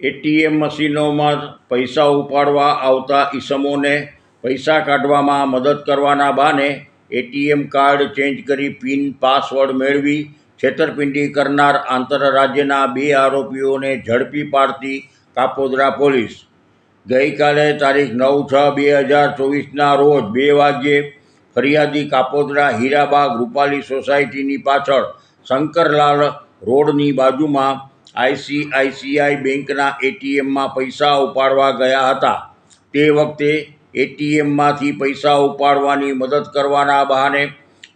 ATM મશીનોમાં પૈસા ઉપાડવા આવતા ઈસમોને પૈસા કાઢવામાં મદદ કરવાના બહાને એટીએમ કાર્ડ ચેન્જ કરી પિન, પાસવર્ડ મેળવી છેતરપિંડી કરનાર આંતરરાજ્યના બે આરોપીઓને ઝડપી પાડતી કાપોદ્રા પોલીસ. ગઈકાલે તારીખ નવ છ બે હજાર ચોવીસના રોજ બે વાગ્યે ફરિયાદી કાપોદ્રા હીરાબાગ રૂપાલી સોસાયટીની પાછળ શંકરલાલ રોડની બાજુમાં આઈસીઆઈસીઆઈ બેંકના એટીએમમાં પૈસા ઉપાડવા ગયા હતા. તે વખતે એટીએમમાંથી પૈસા ઉપાડવાની મદદ કરવાના બહાને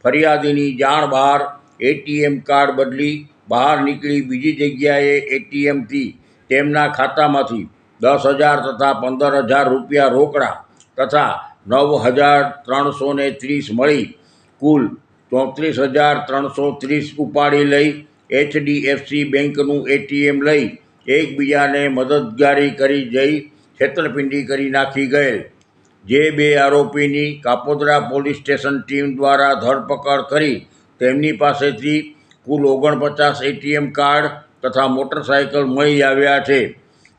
ફરિયાદીની જાણ બહાર એટીએમ કાર્ડ બદલી બહાર નીકળી બીજી જગ્યાએ એટીએમથી તેમના ખાતામાંથી દસ હજાર તથા પંદર હજાર રૂપિયા રોકડા તથા નવ હજાર ત્રણસો ત્રીસ મળી કુલ ચોત્રીસ હજાર ત્રણસો ત્રીસ ઉપાડી લઈ એચડીએફસી બેંકનું એટીએમ લઈ એકબીજાને મદદગારી કરી જઈ છેતરપિંડી કરી નાખી ગયેલ. જે બે આરોપીની કાપોદ્રા પોલીસ સ્ટેશન ટીમ દ્વારા ધરપકડ કરી તેમની પાસેથી કુલ ઓગણપચાસ એટીએમ કાર્ડ તથા મોટરસાયકલ મળી આવ્યા છે.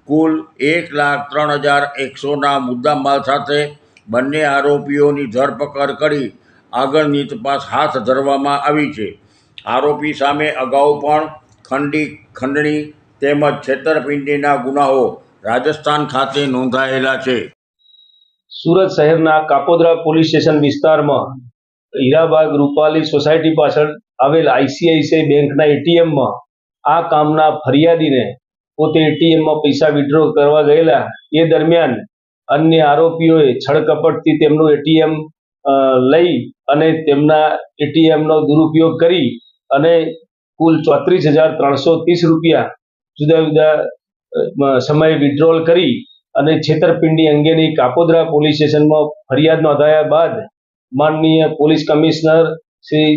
કુલ એક લાખ ત્રણ હજાર એકસોના મુદ્દામાલ સાથે બંને આરોપીઓની ધરપકડ કરી આગળની તપાસ હાથ ધરવામાં આવી છે. આરોપી સામે અગાઉ પણ ખંડી, ખંડણી તેમજ છેતરપિંડીના ગુનાઓ રાજસ્થાન ખાતે નોંધાયેલા છે. સુરત શહેરના કાપોદ્રા પોલીસ સ્ટેશન વિસ્તારમાં હીરાબાગ રૂપાલી સોસાયટી પાછળ આવેલ આઈસીઆઈસીઆઈ બેંકના એટીએમમાં આ કામના ફરિયાદીને પોતે એટીએમમાં પૈસા વિડ્રો કરવા ગયેલા. એ દરમિયાન અન્ય આરોપીઓએ છળકપટથી તેમનું એટીએમ લઈ અને તેમના એટીએમનો દુરુપયોગ કરી અને કુલ ચોત્રીસ હજાર ત્રણસો ત્રીસ રૂપિયા જુદા જુદા સમયે વિડ્રોલ કરી અને છેતરપિંડી અંગેની કાપોદ્રા પોલીસ સ્ટેશનમાં ફરિયાદ નોંધાયા બાદ માનનીય police commissioner Shri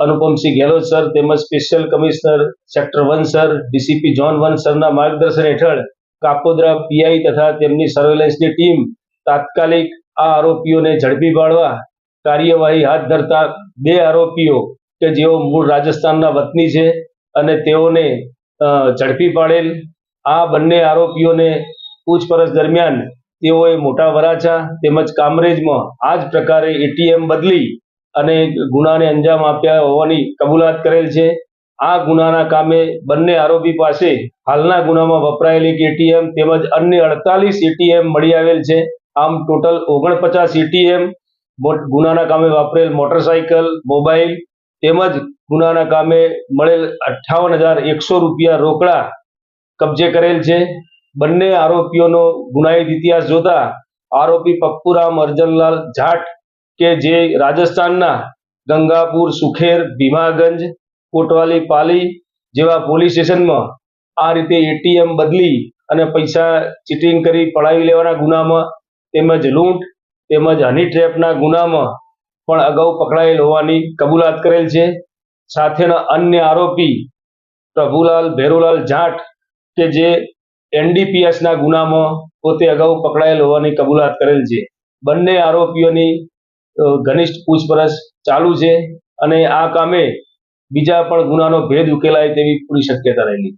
Anupamsinh Gehlot sir તેમજ special commissioner sector one sir DCP zone one સરના માર્ગદર્શન હેઠળ કાપોદ્રા પીઆઈ તથા તેમની સર્વેલન્સની ટીમ તાત્કાલિક આ આરોપીઓને ઝડપી પાડવા કાર્યવાહી હાથ ધરતા બે આરોપીઓ કે જેઓ મૂળ રાજસ્થાનના વતની છે અને તેઓને ઝડપી પાડેલ. આ બંને આરોપીઓને પૂછપરછ દરમિયાન તેઓએ મોટા વરાછા તેમજ કામરેજમાં આ જ પ્રકારે એટીએમ બદલી અને ગુનાને અંજામ આપ્યા હોવાની કબૂલાત કરેલ છે. આ ગુનાના કામે બંને આરોપી પાસે હાલના ગુનામાં વપરાયેલી એટીએમ તેમજ અન્ય અડતાલીસ એટીએમ મળી આવેલ છે. આમ ટોટલ ઓગણપચાસ એટીએમ ગુનાના કામે વાપરેલ મોટરસાયકલ, મોબાઈલ તેમજ ગુનાના કામે મળેલ અઠ્ઠાવન હજાર એકસો રૂપિયા રોકડા કબજે કરેલ છે. બંને આરોપીઓનો ગુનાહિત ઇતિહાસ જોતા આરોપી પપ્પુરામ અર્જનલાલ જાટ કે જે રાજસ્થાનના ગંગાપુર, સુખેર, ભીમાગંજ, કોટવાલી, પાલી જેવા પોલીસ સ્ટેશનમાં આ રીતે એટીએમ બદલી અને પૈસા ચીટિંગ કરી પડાવી લેવાના ગુનામાં તેમજ લૂંટ તેમજ હની ટ્રેપના ગુનામાં પણ અગાઉ પકડાયેલ હોવાની કબૂલાત કરેલ છે. સાથેના અન્ય આરોપી પ્રભુલાલ ભેરુલાલ જાટ કે જે એનડીપીએસના ગુનામાં પોતે અગાઉ પકડાયેલ હોવાની કબૂલાત કરેલ છે. બંને આરોપીઓની ઘનિષ્ઠ પૂછપરછ ચાલુ છે અને આ કામે બીજા પણ ગુનાનો ભેદ ઉકેલાય તેવી પૂરી શક્યતા રહેલી.